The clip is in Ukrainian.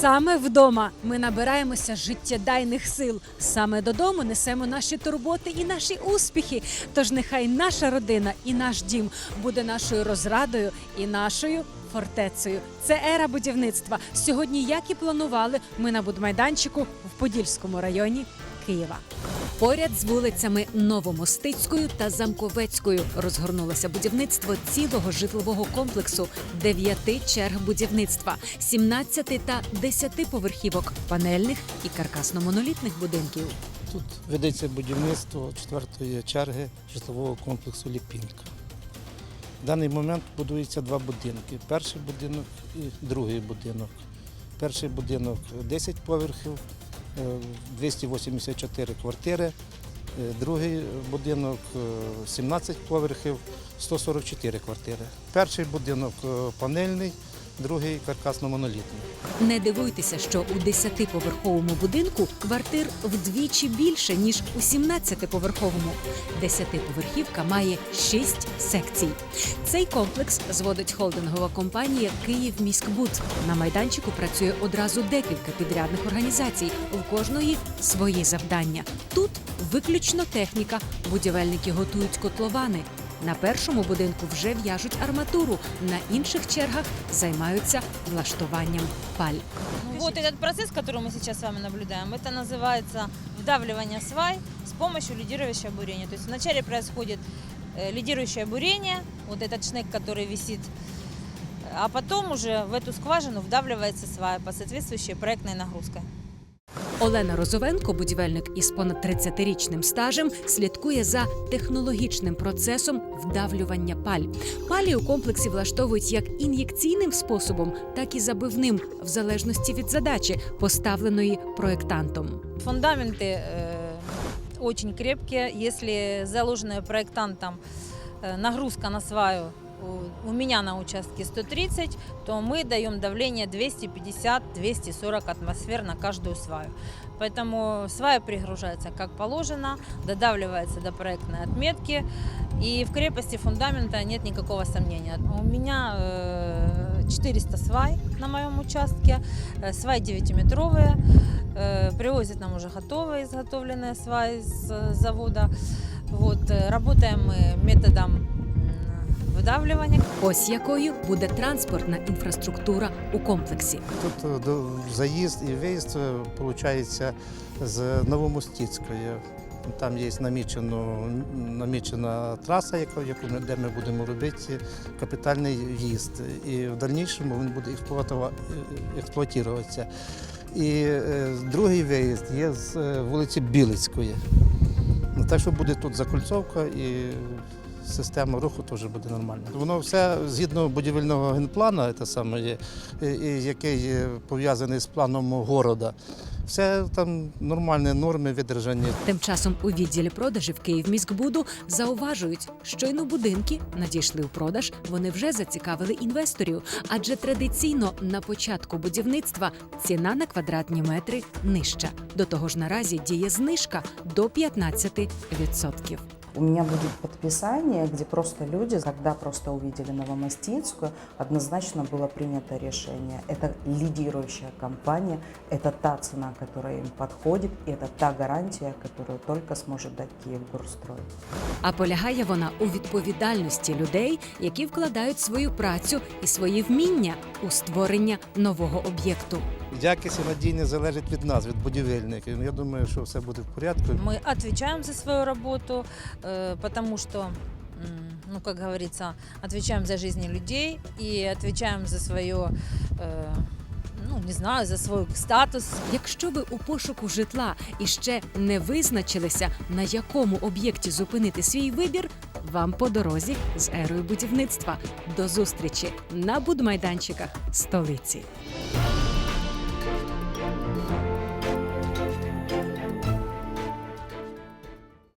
Саме вдома ми набираємося життєдайних сил. Саме додому несемо наші турботи і наші успіхи. Тож нехай наша родина і наш дім буде нашою розрадою і нашою. Фортецею це ера будівництва. Сьогодні, як і планували, ми на будмайданчику в Подільському районі Києва. Поряд з вулицями Новомостицькою та Замковецькою розгорнулося будівництво цілого житлового комплексу дев'яти черг будівництва, 17 та 10 поверхівок панельних і каркасно-монолітних будинків. Тут ведеться будівництво четвертої черги житлового комплексу Ліпінка. В даний момент будується два будинки. Перший будинок і другий будинок. Перший будинок 10 поверхів, 284 квартири. Е, Другий будинок е, 17 поверхів, 144 квартири. Перший будинок е, панельний, другий каркасно-монолітний. Не дивуйтеся, що у 10-поверховому будинку квартир вдвічі більше ніж у 17-поверховому. 10-поверхівка має 6 секцій. Цей комплекс зводить холдингова компанія Київміськбуд. На майданчику працює одразу декілька підрядних організацій. У кожної свої завдання. Тут виключно техніка. Будівельники готують котловани. На першому будинку вже в'яжуть арматуру, на інших чергах займаються влаштуванням паль. Ну, Вот этот процесс, который мы сейчас с вами наблюдаем, это называется вдавливание свай с помощью лидирующего бурения. То есть вначале происходит э, лидирующее бурение, вот этот шнек, который висит, а потом уже в эту скважину вдавливается свай по соответствующей проектной нагрузкой. Олена Розовенко, будівельник із понад 30-річним стажем, слідкує за технологічним процесом вдавлювання паль. Палі у комплексі влаштовують як ін'єкційним способом, так і забивним, в залежності від задачі, поставленої проєктантом. Фундаменты э, очень крепкие. Если заложенная проектантом э, нагрузка на сваю у, у меня на участке 130, то мы даем давление 250-240 атмосфер на каждую сваю. Поэтому свая пригружается как положено, додавливается до проектной отметки, и в крепости фундамента нет никакого сомнения. У меня э, 400 свай на моем участке, э, свай 9-метровые, Э, Привозят нам уже готовые изготовленные сваи с э, завода. Вот, э, работаем мы методом м, выдавливания. Ось якою буде транспортна інфраструктура у комплексі. Тут е, заїзд і виїзд виходить з Новомостицької. Там є намічено, намічена траса, яку де ми будемо робити капітальний в'їзд. І в дальнішому він буде е, експлуатуватися. І е, другий виїзд є з е, вулиці Білицької. Ну, Так що буде тут закольцовка і система руху теж буде нормальна. Воно все згідно будівельного генплану, це саме є, який пов'язаний з планом города. Все там нормальні норми видержані. Тим часом у відділі продажів Київміськбуду зауважують, щойно будинки надійшли у продаж, вони вже зацікавили інвесторів, адже традиційно на початку будівництва ціна на квадратні метри нижча. До того ж, наразі діє знижка до 15%. У меня будет подписание, где просто люди, когда просто увидели Новомостинскую, однозначно было принято решение. Это лидирующая компания, это та цена, которая им подходит, и это та гарантия, которую только сможет дать Киевгорстрой. А полягає вона у відповідальності людей, які вкладають свою працю і свої вміння у створення нового об'єкту. Якість і надійність залежить від нас, від будівельників. Я думаю, що все буде в порядку. Мы отвечаем за свою работу, э, потому что, м, ну, как говорится, отвечаем за жизни людей и отвечаем за свое, э, ну, не знаю, за свой статус, Якщо ви у пошуку житла і ще не визначилися, на якому об'єкті зупинити свій вибір, вам по дорозі з ерою будівництва. До зустрічі на будмайданчиках столиці.